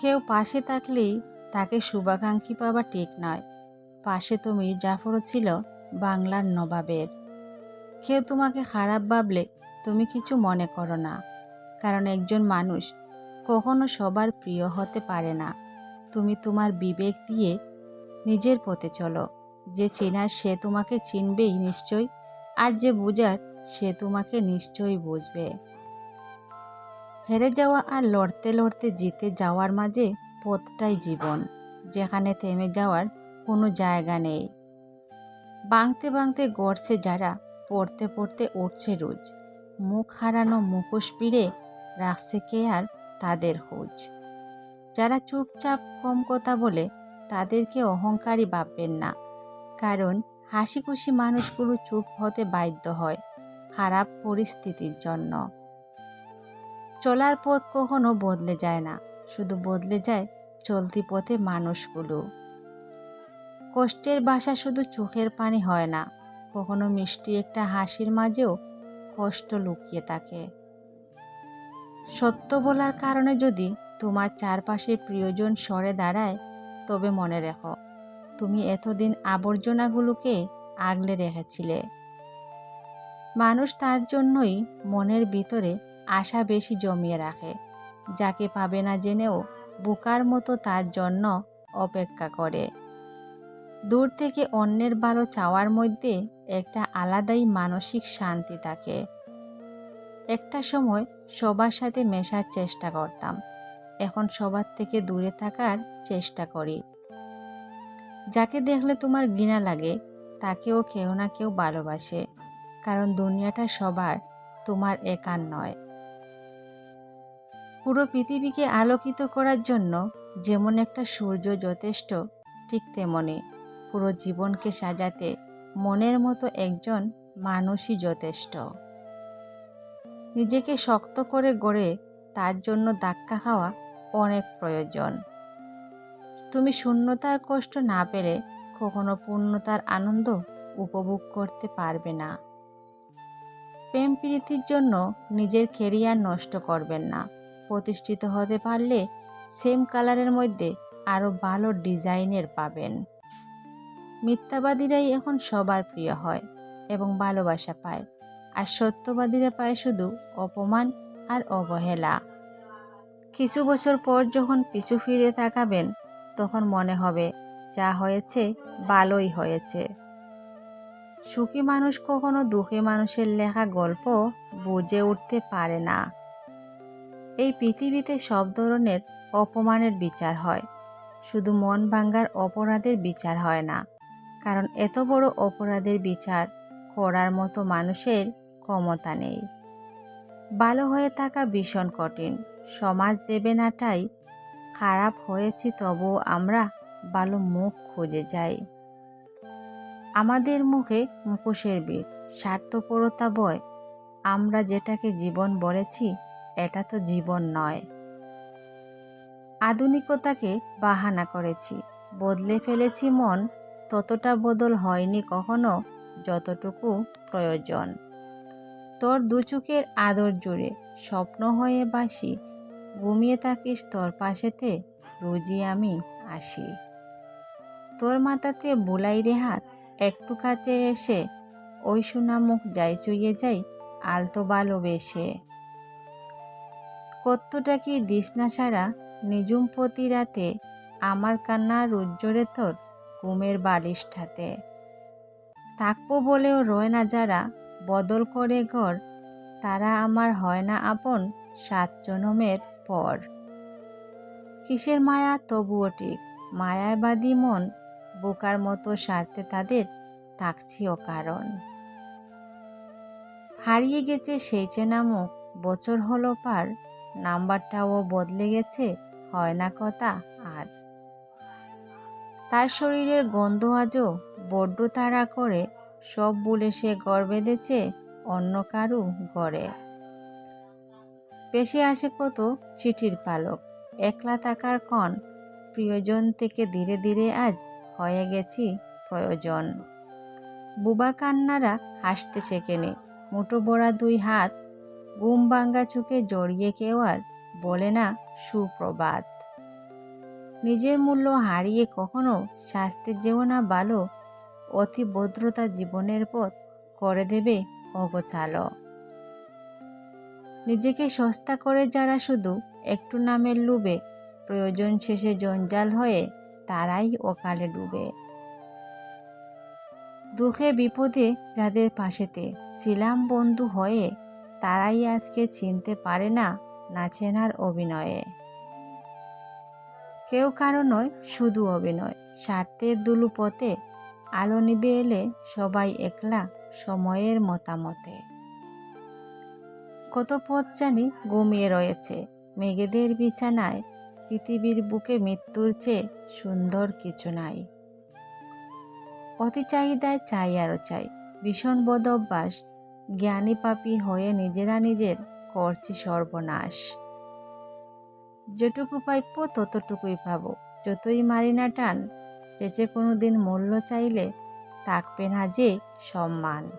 কেউ পাশে থাকলেই তাকে শুভাকাঙ্ক্ষী পাওয়া ঠিক নয়। পাশে তো মীর জাফরও ছিল বাংলার নবাবের। কেউ তোমাকে খারাপ ভাবলে তুমি কিছু মনে করো না, কারণ একজন মানুষ কখনো সবার প্রিয় হতে পারে না। তুমি তোমার বিবেক দিয়ে নিজের পথে চলো, যে চেনার সে তোমাকে চিনবেই নিশ্চয় আর যে বোঝার সে তোমাকে নিশ্চয়ই বুঝবে। হেরে যাওয়া আর লড়তে লড়তে জিতে যাওয়ার মাঝে পথটাই জীবন, যেখানে থেমে যাওয়ার কোনো জায়গা নেই। বাংতে বাংতে গড়ছে যারা, পড়তে পড়তে উঠছে রোজ। মুখ হারানো মুখোশ পিড়ে রাখছে কে আর তাদের খোঁজ। যারা চুপচাপ কম কথা বলে, তাদেরকে অহংকারী ভাববেন না। কারণ হাসি খুশি মানুষগুলো চুপ হতে বাধ্য হয়, খারাপ পরিস্থিতির জন্য। চলার পথ কখনো বদলে যায় না। শুধু বদলে যায় চলতি পথে মানুষগুলো। কষ্টের বাসা শুধু চোখের পানি হয় না। কখনো মিষ্টি একটা হাসির মাঝেও কষ্ট লুকিয়ে থাকে। সত্য বলার কারণে যদি তোমার চারপাশে প্রিয়জন সরে দাঁড়ায়, তবে মনে রেখো, তুমি এতদিন আবর্জনাগুলোকে আগলে রেখেছিলে। মানুষ তার জন্যই মনের ভিতরে আশা বেশি জমিয়ে রাখে। যাকে পাবে না জেনেও বুকার মতো তার জন্য অপেক্ষা করে। দূর থেকে অন্যের ভালো চাওয়ার মধ্যে একটা আলাদাই মানসিক শান্তি থাকে। একটা সময় সবার সাথে মেশার চেষ্টা করতাম। এখন সবার থেকে দূরে থাকার চেষ্টা করি। যাকে দেখলে তোমার ঘৃণা লাগে, তাকেও কেউ না কেউ ভালোবাসে। কারণ দুনিয়াটা সবার, তোমার একার নয়। পুরো পৃথিবীকে আলোকিত করার জন্য যেমন একটা সূর্য যথেষ্ট, ঠিক তেমনই পুরো জীবনকে সাজাতে মনের মতো একজন মানুষই যথেষ্ট। নিজেকে শক্ত করে গড়ে তার জন্য ধাক্কা খাওয়া অনেক প্রয়োজন। তুমি শূন্যতার কষ্ট না পেলে কখনো পূর্ণতার আনন্দ উপভোগ করতে পারবে না। প্রেম প্রীতির জন্য নিজের কেরিয়ার নষ্ট করবেন না। প্রতিষ্ঠিত হতে পারলে সেম কালারের মধ্যে আরও ভালো ডিজাইনের পাবেন। মিথ্যাবাদীরাই এখন সবার প্রিয় হয় এবং ভালোবাসা পায়। আর সত্যবাদীরা পায় শুধু অপমান আর অবহেলা। কিছু বছর পর যখন পিছু ফিরে তাকাবেন, তখন মনে হবে যা হয়েছে ভালোই হয়েছে। সুখী মানুষ কখনো দুঃখী মানুষের লেখা গল্প বুঝে উঠতে পারে না। এই পৃথিবীতে সব ধরনের অপমানের বিচার হয়। শুধু মন ভাঙ্গার অপরাধের বিচার হয় না। কারণ এত বড় অপরাধের বিচার করার মতো মানুষের ক্ষমতা নেই। ভালো হয়ে থাকা ভীষণ কঠিন। সমাজ দেবে নাটাই খারাপ হয়েছি তবুও আমরা ভালো মুখ খুঁজে যাই। আমাদের মুখে মুখোশের বীর, স্বার্থপরতা বয়। আমরা যেটাকে জীবন বলেছি এটা তো জীবন নয়। আধুনিকতাকে বাহানা করেছি, বদলে ফেলেছি মন, ততটা বদল হয়নি কখনো যতটুকু প্রয়োজন। তোর দু চোখের আদর জুড়ে স্বপ্ন হয়ে বাসি, ঘুমিয়ে থাকিস তোর পাশেতে, রোজই আমি আসি। তোর মাথাতে বুলাই রে হাত, একটু কাছে এসে, ওই সোনা যাই চুইয়ে যাই, আলতো ভালোবেসে। কতটা কি দিস না ছাড়া নিজুম প্রতি রাতে আমার কান্না রুজ্জরে তোর ঘুমের বালিশটাতে। থাকব বলেও রয় না যারা, বদল করে ঘর, তারা আমার হয় না আপন সাত জনমের পর। কিসের মায়া? তবুও ঠিক। মায়ায় বাদী মন, বোকার মতো সারতে তাদের থাকছিও কারণ হারিয়ে গেছে সেই চেনা মুখ, বছর হলো পার নাম্বারটাও বদলে গেছে, হয় না কথা আর। তার শরীরের গন্ধ আজও বড্ড তাড়া করে, সব বলে সে গড় বেঁধেছে অন্য কারু গড়ে পেশে আসে কত চিঠির পালক, একলা থাকার কণ প্রিয়জন থেকে ধীরে ধীরে আজ হয়ে গেছি প্রয়োজন। বুবা কান্নারা হাসতেছে কেনে মুঠো বড়া দুই হাত ঘুম ভাঙ্গা চোখে জড়িয়ে কেউ আর বলে না, সুপ্রভাত। নিজের মূল্য হারিয়ে কখনো শাস্তির যেও না ভালো অতি ভদ্রতা জীবনের পথ করে দেবে অগোছালো। নিজেকে সস্তা করে যারা শুধু একটু নামের লুবে প্রয়োজন শেষে জঞ্জাল হয়ে তারাই অকালে ডুবে। দুঃখে বিপদে যাদের পাশেতে ছিলাম বন্ধু হয়ে তারাই আজকে চিনতে পারে না না চেনার অভিনয়ে। কেউ কারও নয়, শুধু অভিনয়। স্বার্থের দুলু পথে আলো নিবে এলে সবাই একলা সময়ের মতামতে। কত পথ জানি ঘুমিয়ে রয়েছে। মেঘেদের বিছানায় পৃথিবীর বুকে মৃত্যুর চেয়ে সুন্দর কিছু নাই। অতি চাহিদায় চাই আরও চাই। ভীষণ বদ অভ্যাস জ্ঞানী পাপী হয়ে নিজেরা নিজের করছি সর্বনাশ। যেটুকু পাইপ্য ততটুকুই পাবো। যতই মারি না টান চেচে কোনো দিন মূল্য চাইলে থাকবে না যে সম্মান।